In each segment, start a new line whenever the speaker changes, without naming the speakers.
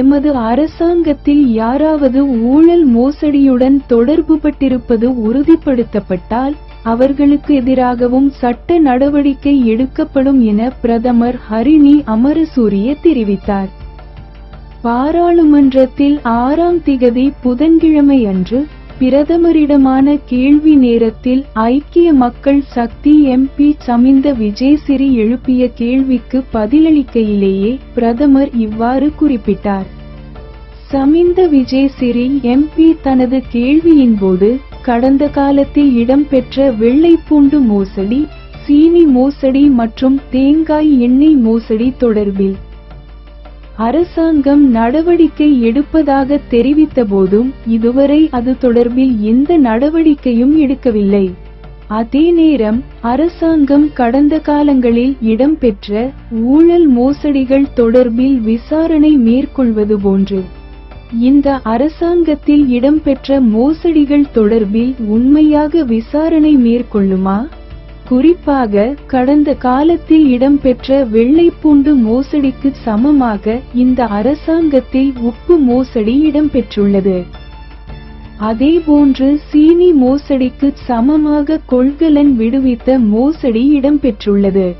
எமது அரசாங்கத்தில் யாராவது ஊழல் மோசடியுடன் தொடர்புபட்டிருப்பது உறுதிப்படுத்தப்பட்டால் அவர்களுக்கு எதிராகவும் சட்ட நடவடிக்கை எடுக்கப்படும் என பிரதமர் ஹரிணி அமரசூரிய தெரிவித்தார். பாராளுமன்றத்தில் ஆறாம் திகதி புதன்கிழமை அன்று பிரதமரிடமான கேள்வி நேரத்தில் ஐக்கிய மக்கள் சக்தி எம்பி சமிந்த விஜயசிறி எழுப்பிய கேள்விக்கு பதிலளிக்கையிலேயே பிரதமர் இவ்வாறு குறிப்பிட்டார். சமிந்த விஜயசிறி எம்பி தனது கேள்வியின் போது கடந்த காலத்தில் இடம்பெற்ற வெள்ளைப்பூண்டு மோசடி சீனி மோசடி மற்றும் தேங்காய் எண்ணெய் மோசடி தொடர்பில் அரசாங்கம் நடவடிக்கை எடுப்பதாக தெரிவித்த போதும் இதுவரை அது தொடர்பில் எந்த நடவடிக்கையும் எடுக்கவில்லை. அதே நேரம் அரசாங்கம் கடந்த காலங்களில் இடம்பெற்ற ஊழல் மோசடிகள் தொடர்பில் விசாரணை மேற்கொள்வது போன்று இந்த அரசாங்கத்தில் இடம்பெற்ற மோசடிகள் தொடர்பில் உண்மையாக விசாரணை மேற்கொள்ளுமா? குறிப்பாக கடந்த காலத்தில் இடம்பெற்ற வெள்ளைப்பூண்டு மோசடிக்கு சமமாக இந்த அரசாங்கத்தில் உப்பு மோசடி இடம்பெற்றுள்ளது. அதேபோன்று சீனி மோசடிக்கு சமமாக கொள்கலன் விடுவித்த மோசடி இடம்பெற்றுள்ளது.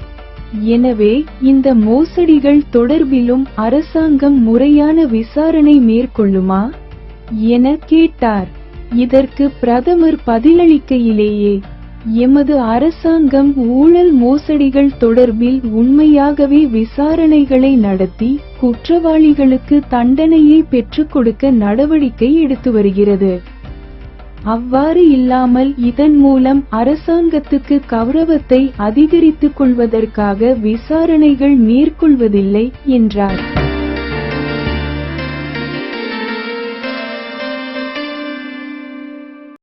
எனவே இந்த மோசடிகள் தொடர்பிலும் அரசாங்கம் முறையான விசாரணை மேற்கொள்ளுமா? என கேட்டார். இதற்கு பிரதமர் பதிலளிக்கையிலேயே எமது அரசாங்கம் ஊழல் மோசடிகள் தொடர்பில் உண்மையாகவே விசாரணைகளை நடத்தி குற்றவாளிகளுக்கு தண்டனையை பெற்றுக் கொடுக்க நடவடிக்கை எடுத்து வருகிறது. அவ்வாறு இல்லாமல் இதன் மூலம் அரசாங்கத்துக்கு கௌரவத்தை அதிகரித்துக் கொள்வதற்காக விசாரணைகள் மேற்கொள்வதில்லை என்றார்.